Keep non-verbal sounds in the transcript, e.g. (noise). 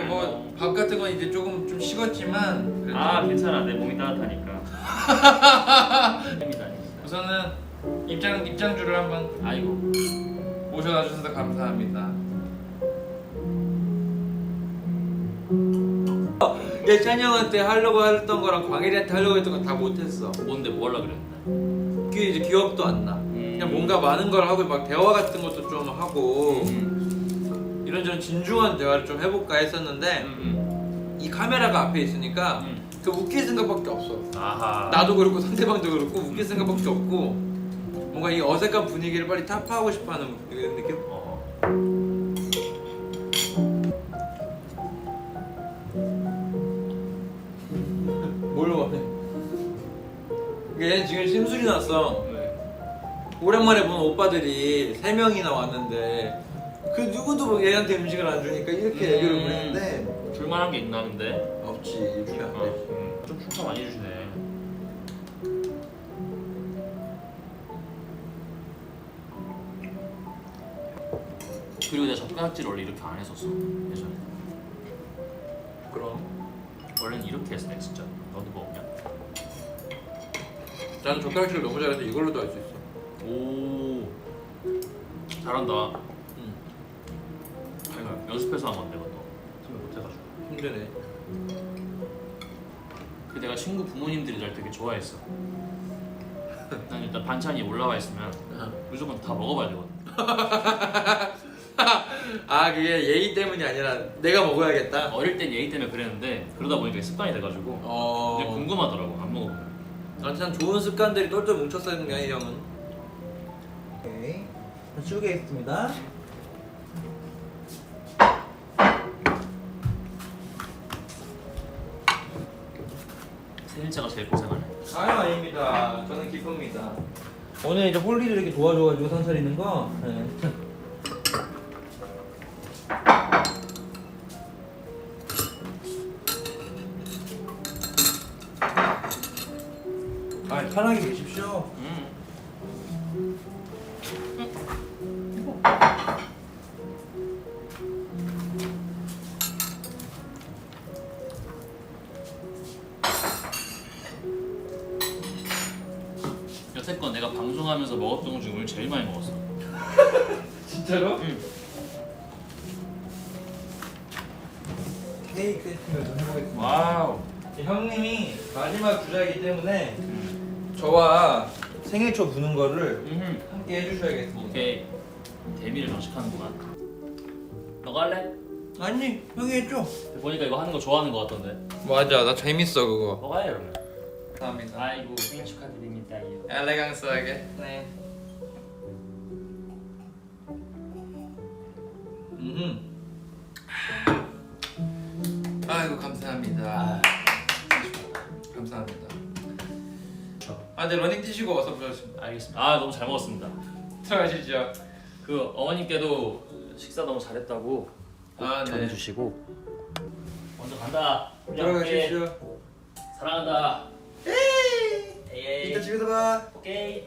뭐 밥 같은 건 이제 조금 좀 식었지만 그래도 아 괜찮아 내 몸이 따뜻하니까 힘이 (laughs) 다니까 우선은 입장 입장주를 한번 아이고 모셔다 주셔서 감사합니다. 예찬이 형한테 하려고 했던 거랑 광일이한테 하려고 했던 건다 못했어. 뭔데 뭐 하려고 그랬는데 그게 이제 기억도 안 나. 그냥 뭔가 많은 걸 하고 막 대화 같은 것도 좀 하고 음, 이런저런 진중한 대화를 좀 해볼까 했었는데 음, 이 카메라가 앞에 있으니까 음. 그 웃길 생각밖에 없어. 아하 나도 그렇고 상대방도 그렇고 웃길 생각밖에 없고 뭔가 이 어색한 분위기를 빨리 타파하고 싶어하는 그런 느낌? 어. (laughs) 뭘로 말해? 얘 지금 심술이 났어. 왜? 오랜만에 본 오빠들이 세 명이나 왔는데 그 누구도 뭐 얘한테 음식을 안 주니까 이렇게 음. 얘기를 보냈는데 줄만한 게 있나 근데 없지 이렇게 안 어, 돼. 음, 좀 충성 많이 주시네 그리고 내가 젓가락질 원래 이렇게 안 했었어 예전에 그럼 원래는 이렇게 했어 진짜 너도 먹냐? 나는 젓가락질을 너무 잘해서 이걸로도 할 수 있어. 오 잘한다 응. 연습해서 하면 안 되거든 선배 못해가지고 힘드네. 그 내가 친구 부모님들이 날 되게 좋아했어 (laughs) 난 일단 반찬이 올라와 있으면 무조건 다 먹어봐야 되거든 (laughs) 아 그게 예의 때문이 아니라 내가 먹어야겠다. 어릴 땐 예의 때문에 그랬는데 그러다 보니까 습관이 돼가지고 어. 이제 궁금하더라고 안 먹어보면 아, 참 좋은 습관들이 똘똘 뭉쳤었는가 이 형은. 오케이. 치우겠습니다. 생일자가 제일 고생하네 아유 아닙니다. 저는 기쁩니다. 오늘 이제 홀리를 이렇게 도와줘가지고 상 차리는 거. 네. 아 편하게 계십시오. 음. 여태껏 내가 방송하면서 먹었던 것 중에 오늘 제일 많이 먹었어 (laughs) 진짜로? 응. 케이크 세팅을 좀 해보겠습니다. 와우 형님이 마지막 주자이기 때문에 음. 저와 생일초 부는 거를 음. 함께 해주셔야겠습니다. 오케이 대미를 장식하는구만 너가 할래? 아니 형이 해줘. 보니까 이거 하는 거 좋아하는 거 같던데 맞아 나 재밌어 그거. 너가 해 그러면 감사합니다. 아이고 생일 축하드립니다 엘레강스하게. 네. 음. 아이고 감사합니다. 감사합니다. 아, 네 러닝 뛰시고 와서 보셨습니다. 알겠습니다 아 너무 잘 먹었습니다 들어가시죠. 그 어머님께도 식사 너무 잘했다고 꼭 아, 네. 전해주시고 먼저 간다 들어가시죠. 사랑한다 에이. 이따 집에서 봐. 오케이